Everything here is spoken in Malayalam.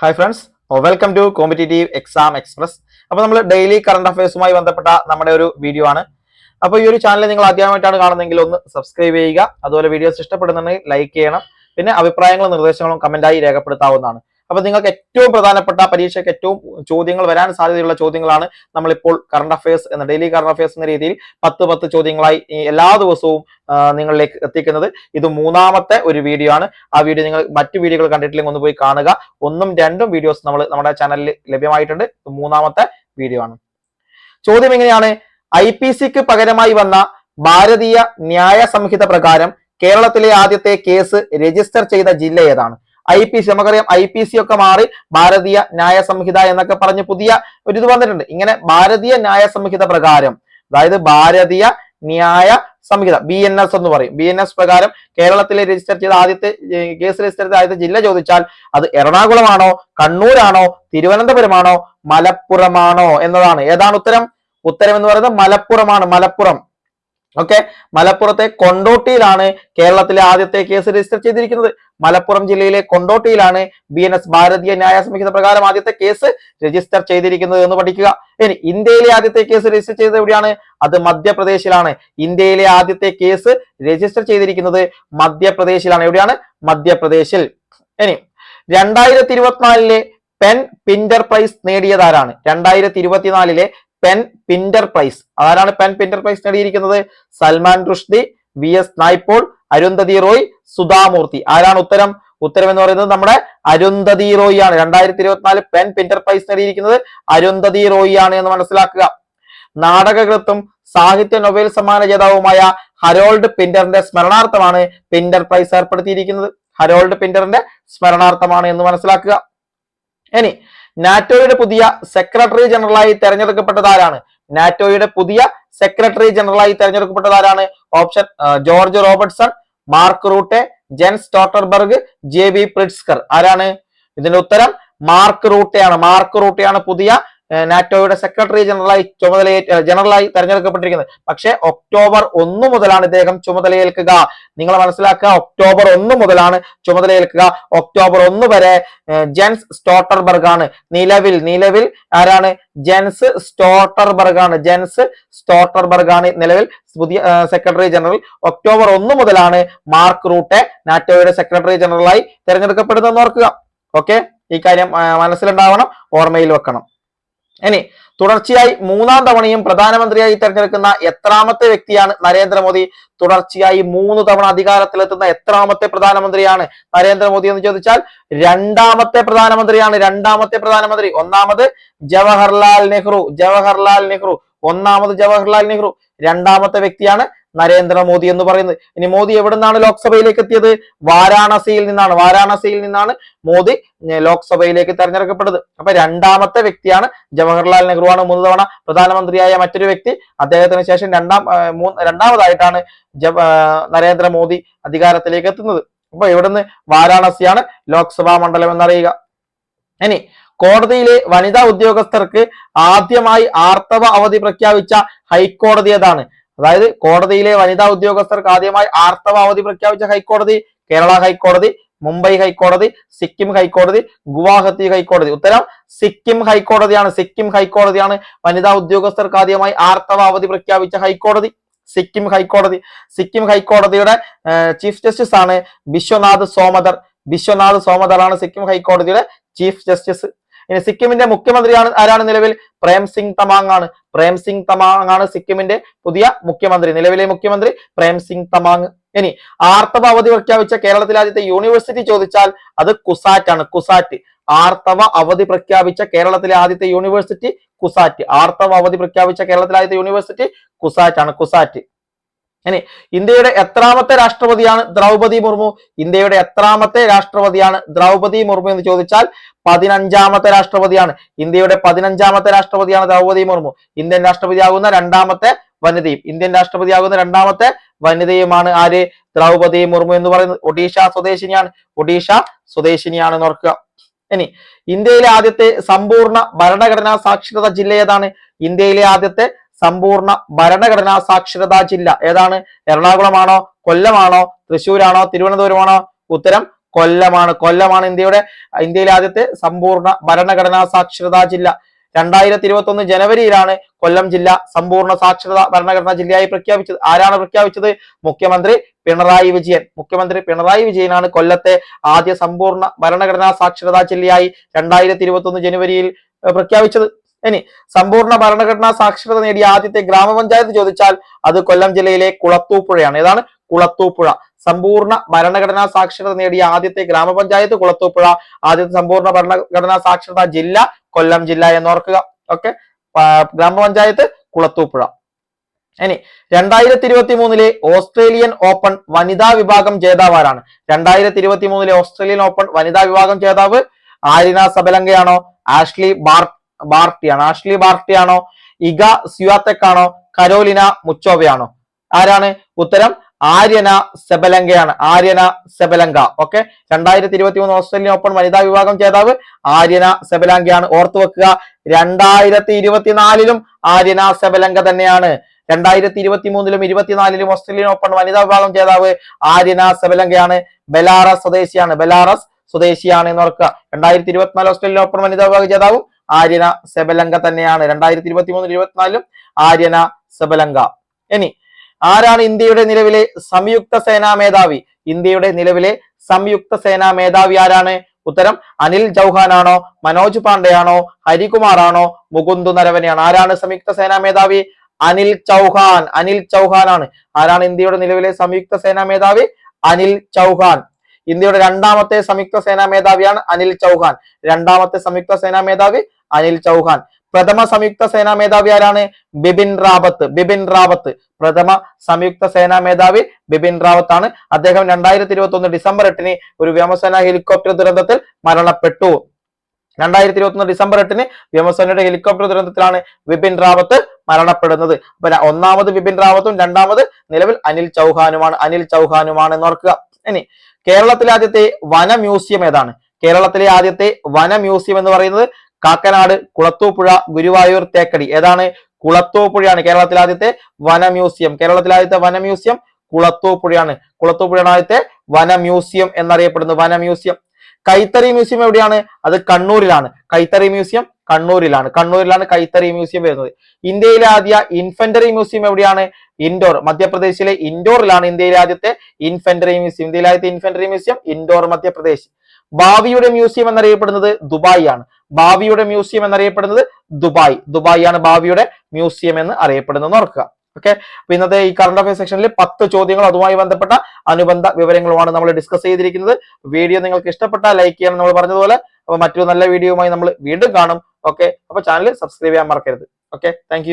Hi friends welcome to competitive exam express അപ്പോൾ നമ്മൾ ഡെയിലി കറണ്ട് അഫയേഴ്സുമായി ബന്ധപ്പെട്ട നമ്മുടെ ഒരു വീഡിയോ ആണ്. അപ്പോൾ ഈ ഒരു ചാനൽ നിങ്ങൾ ആദ്യമായിട്ടാണ് കാണുന്നതെങ്കിൽ ഒന്ന് സബ്സ്ക്രൈബ് ചെയ്യുക. അതുപോലെ വീഡിയോസ് ഇഷ്ടപ്പെടുന്നുണ്ടെങ്കിൽ ലൈക്ക് ചെയ്യണം. പിന്നെ അഭിപ്രായങ്ങളും നിർദ്ദേശങ്ങളും കമന്റായി രേഖപ്പെടുത്താവുന്നതാണ്. അപ്പോൾ നിങ്ങൾക്ക് ഏറ്റവും പ്രധാനപ്പെട്ട പരീക്ഷയ്ക്ക് ഏറ്റവും ചോദ്യങ്ങൾ വരാൻ സാധ്യതയുള്ള ചോദ്യങ്ങളാണ് നമ്മളിപ്പോൾ കറണ്ട് അഫയേഴ്സ് എന്ന ഡെയിലി കറണ്ട് അഫയേഴ്സ് എന്ന രീതിയിൽ പത്ത് പത്ത് ചോദ്യങ്ങളായി എല്ലാ ദിവസവും നിങ്ങളിലേക്ക് എത്തിക്കുന്നത്. ഇത് മൂന്നാമത്തെ ഒരു വീഡിയോ ആണ്. ആ വീഡിയോ നിങ്ങൾ മറ്റു വീഡിയോകൾ കണ്ടിട്ടില്ലെങ്കിൽ ഒന്ന് പോയി കാണുക. ഒന്നും രണ്ടും വീഡിയോസ് നമ്മൾ നമ്മുടെ ചാനലിൽ ലഭ്യമായിട്ടുണ്ട്. മൂന്നാമത്തെ വീഡിയോ ആണ്. ചോദ്യം എങ്ങനെയാണ്? ഐ പി സിക്ക് പകരമായി വന്ന ഭാരതീയ ന്യായ സംഹിത പ്രകാരം കേരളത്തിലെ ആദ്യത്തെ കേസ് രജിസ്റ്റർ ചെയ്ത ജില്ല ഏതാണ്? ഐ പി സി നമുക്കറിയാം ഐ പി സി ഒക്കെ മാറി ഭാരതീയ ന്യായ സംഹിത എന്നൊക്കെ പറഞ്ഞ് പുതിയ ഒരു ഇത് വന്നിട്ടുണ്ട്. ഇങ്ങനെ ഭാരതീയ ന്യായ സംഹിത പ്രകാരം അതായത് ഭാരതീയ ന്യായ സംഹിത ബി എൻ എസ് എന്ന് പറയും. ബി എൻ എസ് പ്രകാരം കേരളത്തിലെ രജിസ്റ്റർ ചെയ്ത ആദ്യത്തെ കേസ് രജിസ്റ്റർ ചെയ്ത ആദ്യത്തെ ജില്ല ചോദിച്ചാൽ അത് എറണാകുളമാണോ കണ്ണൂരാണോ തിരുവനന്തപുരമാണോ മലപ്പുറമാണോ എന്നതാണ്. ഏതാണ് ഉത്തരം? ഉത്തരം എന്ന് പറയുന്നത് മലപ്പുറമാണ് മലപ്പുറം. ഓക്കെ മലപ്പുറത്തെ കൊണ്ടോട്ടിയിലാണ് കേരളത്തിലെ ആദ്യത്തെ കേസ് രജിസ്റ്റർ ചെയ്തിരിക്കുന്നത്. മലപ്പുറം ജില്ലയിലെ കൊണ്ടോട്ടിയിലാണ് ബി എൻ എസ് ഭാരതീയ ന്യായ സംഹിത പ്രകാരം ആദ്യത്തെ കേസ് രജിസ്റ്റർ ചെയ്തിരിക്കുന്നത് എന്ന് പഠിക്കുക. ഇനി ഇന്ത്യയിലെ ആദ്യത്തെ കേസ് രജിസ്റ്റർ ചെയ്തത് എവിടെയാണ്? അത് മധ്യപ്രദേശിലാണ്. ഇന്ത്യയിലെ ആദ്യത്തെ കേസ് രജിസ്റ്റർ ചെയ്തിരിക്കുന്നത് മധ്യപ്രദേശിലാണ്. എവിടെയാണ്? മധ്യപ്രദേശിൽ. ഇനി രണ്ടായിരത്തി ഇരുപത്തിനാലിലെ പെൻ പിന്റർ പ്രൈസ് നേടിയതാരാണ് രണ്ടായിരത്തി ഇരുപത്തിനാലിലെ പെൻ പിന്റർ പ്രൈസ് ആരാണ് പെൻ പിന്റർ പ്രൈസ് നേടിയിരിക്കുന്നത്? Salman Rushdie V S Naipaul Arundhati Roy Sudha Murthy. ആരാണ് ഉത്തരം? ഉത്തരം എന്ന് പറയുന്നത് നമ്മുടെ അരുന്ധതി റോയ് ആണ്. രണ്ടായിരത്തി ഇരുപത്തിനാല് പെൻ പിന്റർ പ്രൈസ് നേടിയിരിക്കുന്നത് അരുന്ധതി റോയ് ആണ് എന്ന് മനസ്സിലാക്കുക. നാടകകൃത്തും സാഹിത്യ നൊബേൽ സമ്മാന ജേതാവുമായ ഹരോൾഡ് പിന്ററിന്റെ സ്മരണാർത്ഥമാണ് പിന്റർ പ്രൈസ് ഏർപ്പെടുത്തിയിരിക്കുന്നത്. ഹരോൾഡ് പിന്ററിന്റെ സ്മരണാർത്ഥമാണ് എന്ന് മനസ്സിലാക്കുക. ഇനി നാറ്റോയുടെ പുതിയ സെക്രട്ടറി ജനറലായി തെരഞ്ഞെടുക്കപ്പെട്ടത് ആരാണ്? നാറ്റോയുടെ പുതിയ സെക്രട്ടറി ജനറലായി തെരഞ്ഞെടുക്കപ്പെട്ടത് ആരാണ്? Option George Robertson Mark Rutte Jens Stoltenberg J B Pritzker. ആരാണ്? ഇതിന്റെ ഉത്തരം മാർക്ക് റൂട്ടെയാണ്. മാർക്ക് റൂട്ടെയാണ് പുതിയ നാറ്റോയുടെ സെക്രട്ടറി ജനറലായി ചുമതലയേറ്റ് ജനറലായി തെരഞ്ഞെടുക്കപ്പെട്ടിരിക്കുന്നത്. പക്ഷെ ഒക്ടോബർ ഒന്ന് മുതലാണ് ഇദ്ദേഹം ചുമതലയേൽക്കുക. നിങ്ങൾ മനസ്സിലാക്കുക ഒക്ടോബർ ഒന്ന് മുതലാണ് ചുമതലയേൽക്കുക. ഒക്ടോബർ ഒന്ന് വരെ ജെൻസ് സ്റ്റോട്ടർബർഗ് ആണ് നിലവിൽ നിലവിൽ ആരാണ്? ജെൻസ് സ്റ്റോട്ടർബർഗ് ആണ് ജെൻസ് സ്റ്റോട്ടർബർഗ് ആണ് നിലവിൽ പുതിയ സെക്രട്ടറി ജനറൽ. ഒക്ടോബർ ഒന്ന് മുതലാണ് മാർക്ക് റൂട്ടെ നാറ്റോയുടെ സെക്രട്ടറി ജനറലായി തെരഞ്ഞെടുക്കപ്പെടുന്നതെന്ന് ഓർക്കുക. ഓക്കെ? ഈ കാര്യം മനസ്സിലുണ്ടാവണം ഓർമ്മയിൽ വെക്കണം. ഇനി തുടർച്ചയായി മൂന്നാം തവണയും പ്രധാനമന്ത്രിയായി തെരഞ്ഞെടുക്കുന്ന എത്രാമത്തെ വ്യക്തിയാണ് നരേന്ദ്രമോദി? തുടർച്ചയായി മൂന്ന് തവണ അധികാരത്തിലെത്തുന്ന എത്രാമത്തെ പ്രധാനമന്ത്രിയാണ് നരേന്ദ്രമോദി എന്ന് ചോദിച്ചാൽ രണ്ടാമത്തെ പ്രധാനമന്ത്രിയാണ് രണ്ടാമത്തെ പ്രധാനമന്ത്രി. ഒന്നാമത് ജവഹർലാൽ നെഹ്റു. ജവഹർലാൽ നെഹ്റു. ഒന്നാമത് ജവഹർലാൽ നെഹ്റു. രണ്ടാമത്തെ വ്യക്തിയാണ് നരേന്ദ്രമോദി എന്ന് പറയുന്നത്. ഇനി മോദി എവിടെ നിന്നാണ് ലോക്സഭയിലേക്ക് എത്തിയത്? വാരാണസിയിൽ നിന്നാണ്. വാരാണസിയിൽ നിന്നാണ് മോദി ലോക്സഭയിലേക്ക് തെരഞ്ഞെടുക്കപ്പെട്ടത് അപ്പൊ രണ്ടാമത്തെ വ്യക്തിയാണ് ജവഹർലാൽ നെഹ്റു ആണ് മൂന്ന് തവണ പ്രധാനമന്ത്രിയായ മറ്റൊരു വ്യക്തി. അദ്ദേഹത്തിന് ശേഷം രണ്ടാം രണ്ടാമതായിട്ടാണ് നരേന്ദ്രമോദി അധികാരത്തിലേക്ക് എത്തുന്നത്. അപ്പൊ ഇവിടുന്ന് വാരാണസിയാണ് ലോക്സഭാ മണ്ഡലം എന്നറിയുക. ഇനി കോടതിയിലെ വനിതാ ഉദ്യോഗസ്ഥർക്ക് ആദ്യമായി ആർത്തവ അവധി പ്രഖ്യാപിച്ച ഹൈക്കോടതി ഏതാണ്? അതായത് കോടതിയിലെ വനിതാ ഉദ്യോഗസ്ഥർക്ക് ആദ്യമായി ആർത്തവ അവധി പ്രഖ്യാപിച്ച ഹൈക്കോടതി കേരള ഹൈക്കോടതി മുംബൈ ഹൈക്കോടതി സിക്കിം ഹൈക്കോടതി ഗുവാഹത്തി ഹൈക്കോടതി. ഉത്തരം സിക്കിം ഹൈക്കോടതിയാണ്. സിക്കിം ഹൈക്കോടതിയാണ് വനിതാ ഉദ്യോഗസ്ഥർക്ക് ആദ്യമായി ആർത്തവ അവധി പ്രഖ്യാപിച്ച ഹൈക്കോടതി. സിക്കിം ഹൈക്കോടതി. സിക്കിം ഹൈക്കോടതിയുടെ ചീഫ് ജസ്റ്റിസ് ആണ് വിശ്വനാഥ് സോമദർ. വിശ്വനാഥ് സോമദർ ആണ് സിക്കിം ഹൈക്കോടതിയുടെ ചീഫ് ജസ്റ്റിസ്. ഇനി സിക്കിമിന്റെ മുഖ്യമന്ത്രിയാണ് ആരാണ് നിലവിൽ? പ്രേം സിംഗ് തമാങ് ആണ്. പ്രേം സിംഗ് തമാങ് ആണ് സിക്കിമിന്റെ പുതിയ മുഖ്യമന്ത്രി. നിലവിലെ മുഖ്യമന്ത്രി പ്രേം സിംഗ് തമാങ്. ഇനി ആർത്തവ അവധി പ്രഖ്യാപിച്ച കേരളത്തിലെ ആദ്യത്തെ യൂണിവേഴ്സിറ്റി ചോദിച്ചാൽ അത് കുസാറ്റ് ആണ്. കുസാറ്റ്. ആർത്തവ അവധി പ്രഖ്യാപിച്ച കേരളത്തിലെ ആദ്യത്തെ യൂണിവേഴ്സിറ്റി കുസാറ്റ്. ആർത്തവ അവധി പ്രഖ്യാപിച്ച കേരളത്തിലെ ആദ്യത്തെ യൂണിവേഴ്സിറ്റി കുസാറ്റ് ആണ്. കുസാറ്റ്. ഇനി ഇന്ത്യയുടെ എത്രാമത്തെ രാഷ്ട്രപതിയാണ് ദ്രൗപതി മുർമു? ഇന്ത്യയുടെ എത്രാമത്തെ രാഷ്ട്രപതിയാണ് ദ്രൗപതി മുർമു എന്ന് ചോദിച്ചാൽ പതിനഞ്ചാമത്തെ രാഷ്ട്രപതിയാണ്. ഇന്ത്യയുടെ പതിനഞ്ചാമത്തെ രാഷ്ട്രപതിയാണ് ദ്രൗപതി മുർമു. ഇന്ത്യൻ രാഷ്ട്രപതിയാകുന്ന രണ്ടാമത്തെ വനിതയും. ഇന്ത്യൻ രാഷ്ട്രപതിയാകുന്ന രണ്ടാമത്തെ വനിതയുമാണ് ആര്? ദ്രൗപതി മുർമു എന്ന് പറയുന്നത് ഒഡീഷ സ്വദേശിനിയാണ്. ഒഡീഷ സ്വദേശിനിയാണെന്ന് ഓർക്കുക. ഇനി ഇന്ത്യയിലെ ആദ്യത്തെ സമ്പൂർണ ഭരണഘടനാ സാക്ഷരത ജില്ല ഏതാണ്? ഇന്ത്യയിലെ ആദ്യത്തെ സമ്പൂർണ ഭരണഘടനാ സാക്ഷരതാ ജില്ല. ഏതാണ്? എറണാകുളമാണോ? കൊല്ലമാണോ? തൃശ്ശൂരാണോ? തിരുവനന്തപുരമാണോ? ഉത്തരം കൊല്ലമാണ്. കൊല്ലമാണ് ഇന്ത്യയുടെ ഇന്ത്യയിലെ ആദ്യത്തെ സമ്പൂർണ ഭരണഘടനാ സാക്ഷരതാ ജില്ല. രണ്ടായിരത്തി ഇരുപത്തി ഒന്ന് ജനുവരിയിലാണ് കൊല്ലം ജില്ല സമ്പൂർണ സാക്ഷരത ഭരണഘടനാ ജില്ലയായി പ്രഖ്യാപിച്ചത്. ആരാണ് പ്രഖ്യാപിച്ചത്? മുഖ്യമന്ത്രി പിണറായി വിജയൻ. മുഖ്യമന്ത്രി പിണറായി വിജയനാണ് കൊല്ലത്തെ ആദ്യ സമ്പൂർണ ഭരണഘടനാ സാക്ഷരതാ ജില്ലയായി രണ്ടായിരത്തി ഇരുപത്തി ഒന്ന് ജനുവരിയിൽ പ്രഖ്യാപിച്ചത്. ഇനി സമ്പൂർണ ഭരണഘടനാ സാക്ഷരത നേടിയ ആദ്യത്തെ ഗ്രാമപഞ്ചായത്ത് ചോദിച്ചാൽ അത് കൊല്ലം ജില്ലയിലെ കുളത്തൂപ്പുഴയാണ്. ഏതാണ്? കുളത്തൂപ്പുഴ. സമ്പൂർണ ഭരണഘടനാ സാക്ഷരത നേടിയ ആദ്യത്തെ ഗ്രാമപഞ്ചായത്ത് കുളത്തൂപ്പുഴ. ആദ്യത്തെ സമ്പൂർണ ഭരണഘടനാ സാക്ഷരത ജില്ല കൊല്ലം ജില്ല എന്ന് ഓർക്കുക ഓക്കെ ഗ്രാമപഞ്ചായത്ത് കുളത്തൂപ്പുഴ. ഇനി രണ്ടായിരത്തി ഇരുപത്തി മൂന്നിലെ ഓസ്ട്രേലിയൻ ഓപ്പൺ വനിതാ വിഭാഗം ജേതാവാരാണ്. രണ്ടായിരത്തി ഇരുപത്തി മൂന്നിലെ ഓസ്ട്രേലിയൻ ഓപ്പൺ വനിതാ വിഭാഗം ജേതാവ് ആരിന സബലങ്കയാണോ? ആഷ്ലി ബാർ ബാർട്ടിയാണോ. ആഷ്ലി ബാർട്ടിയാണോ? ഇഗ സ്യുവാത്തെക്കാണോ കരോലിന മുച്ചോവയാണോ? ആരാണ്? ഉത്തരം ആര്യന സെബലങ്കയാണ്. Aryna Sabalenka. ഓക്കെ? രണ്ടായിരത്തി ഇരുപത്തി മൂന്ന് ഓസ്ട്രേലിയൻ ഓപ്പൺ വനിതാ വിഭാഗം ജേതാവ് ആര്യന സെബലങ്കയാണ്. ഓർത്തു വെക്കുക രണ്ടായിരത്തി ഇരുപത്തിനാലിലും ആര്യന സെബലങ്ക തന്നെയാണ്. രണ്ടായിരത്തി ഇരുപത്തി മൂന്നിലും ഇരുപത്തിനാലിലും ഓസ്ട്രേലിയൻ ഓപ്പൺ വനിതാ വിഭാഗം ജേതാവ് ആര്യന സെബലങ്കയാണ്. ബെലാറസ് സ്വദേശിയാണ്. ബെലാറസ് സ്വദേശിയാണ് എന്ന് ഓർക്കുക. രണ്ടായിരത്തി ഇരുപത്തിനാല് ഓസ്ട്രേലിയൻ ഓപ്പൺ വനിതാ വിഭാഗം ജേതാവും ആര്യന സെബലങ്ക തന്നെയാണ്. രണ്ടായിരത്തി ഇരുപത്തി മൂന്നിൽ ഇരുപത്തിനാലിലും ആര്യന സെബലങ്ക ഇനി ആരാണ് ഇന്ത്യയുടെ നിലവിലെ സംയുക്ത സേനാ മേധാവി? ഇന്ത്യയുടെ നിലവിലെ സംയുക്ത സേനാ മേധാവി ആരാണ്? ഉത്തരം അനിൽ ചൗഹാൻ ആണോ മനോജ് പാണ്ഡെയാണോ ആണോ മുകുന്ദു നരവനെയാണ്. ആരാണ് സംയുക്ത സേനാ മേധാവി? അനിൽ ചൗഹാൻ. അനിൽ ചൗഹാൻ ആണ് ആരാണ് ഇന്ത്യയുടെ നിലവിലെ സംയുക്ത സേനാ മേധാവി? അനിൽ ചൗഹാൻ. ഇന്ത്യയുടെ രണ്ടാമത്തെ സംയുക്ത സേനാ മേധാവിയാണ് അനിൽ ചൗഹാൻ. രണ്ടാമത്തെ സംയുക്ത സേനാ മേധാവി അനിൽ ചൗഹാൻ. പ്രഥമ സംയുക്ത സേനാ മേധാവി ആരാണ്? ബിപിൻ റാവത്ത്. ബിപിൻ റാവത്ത്. പ്രഥമ സംയുക്ത സേനാ മേധാവി ബിപിൻ റാവത്ത് ആണ് അദ്ദേഹം രണ്ടായിരത്തി ഇരുപത്തി ഒന്ന് ഡിസംബർ എട്ടിന് ഒരു വ്യോമസേന ഹെലികോപ്റ്റർ ദുരന്തത്തിൽ മരണപ്പെട്ടു. രണ്ടായിരത്തി ഇരുപത്തി ഡിസംബർ എട്ടിന് വ്യോമസേനയുടെ ഹെലികോപ്റ്റർ ദുരന്തത്തിലാണ് ബിപിൻ റാവത്ത് മരണപ്പെടുന്നത്. അപ്പൊ ഒന്നാമത് ബിപിൻ റാവത്തും രണ്ടാമത് നിലവിൽ അനിൽ ചൗഹാനുമാണ്. അനിൽ ചൗഹാനുമാണ് എന്ന് ഓർക്കുക. ഇനി കേരളത്തിലെ ആദ്യത്തെ വന മ്യൂസിയം ഏതാണ്? കേരളത്തിലെ ആദ്യത്തെ വന മ്യൂസിയം എന്ന് പറയുന്നത് കാക്കനാട് കുളത്തൂപ്പുഴ ഗുരുവായൂർ തേക്കടി. ഏതാണ്? കുളത്തൂപ്പുഴയാണ് കേരളത്തിലെ ആദ്യത്തെ വന മ്യൂസിയം കേരളത്തിലെ ആദ്യത്തെ വന മ്യൂസിയം കുളത്തൂപ്പുഴയാണ്. കുളത്തൂപ്പുഴയാണ് ആദ്യത്തെ വന മ്യൂസിയം എന്നറിയപ്പെടുന്നത്. വന മ്യൂസിയം കൈത്തറി മ്യൂസിയം എവിടെയാണ്? അത് കണ്ണൂരിലാണ്. കൈത്തറി മ്യൂസിയം കണ്ണൂരിലാണ്. കണ്ണൂരിലാണ് കൈത്തറി മ്യൂസിയം വരുന്നത്. ഇന്ത്യയിലെ ആദ്യ ഇൻഫെന്ററി മ്യൂസിയം എവിടെയാണ്? ഇൻഡോർ. മധ്യപ്രദേശിലെ ഇൻഡോറിലാണ് ഇന്ത്യയിലെ ആദ്യത്തെ ഇൻഫെന്ററി മ്യൂസിയം. ഇന്ത്യയിലെ ആദ്യത്തെ ഇൻഫെന്ററി മ്യൂസിയം ഇൻഡോർ മധ്യപ്രദേശ്. ഭാവിയുടെ മ്യൂസിയം എന്നറിയപ്പെടുന്നത് ദുബായിയാണ്. ഭാവിയുടെ മ്യൂസിയം എന്നറിയപ്പെടുന്നത് ദുബായ്. ദുബായ് ആണ് ഭാവിയുടെ മ്യൂസിയം എന്ന് അറിയപ്പെടുന്നത് ഓർക്കുക. ഓക്കെ അപ്പൊ ഇന്നത്തെ ഈ കറണ്ട് അഫയർ സെക്ഷനിൽ പത്ത് ചോദ്യങ്ങൾ അതുമായി ബന്ധപ്പെട്ട അനുബന്ധ വിവരങ്ങളുമാണ് നമ്മൾ ഡിസ്കസ് ചെയ്തിരിക്കുന്നത്. വീഡിയോ നിങ്ങൾക്ക് ഇഷ്ടപ്പെട്ട ലൈക്ക് ചെയ്യണം നമ്മൾ പറഞ്ഞതുപോലെ അപ്പൊ മറ്റൊരു നല്ല വീഡിയോയുമായി നമ്മൾ വീണ്ടും കാണും. ഓക്കെ അപ്പൊ ചാനൽ സബ്സ്ക്രൈബ് ചെയ്യാൻ മറക്കരുത്. Okay thank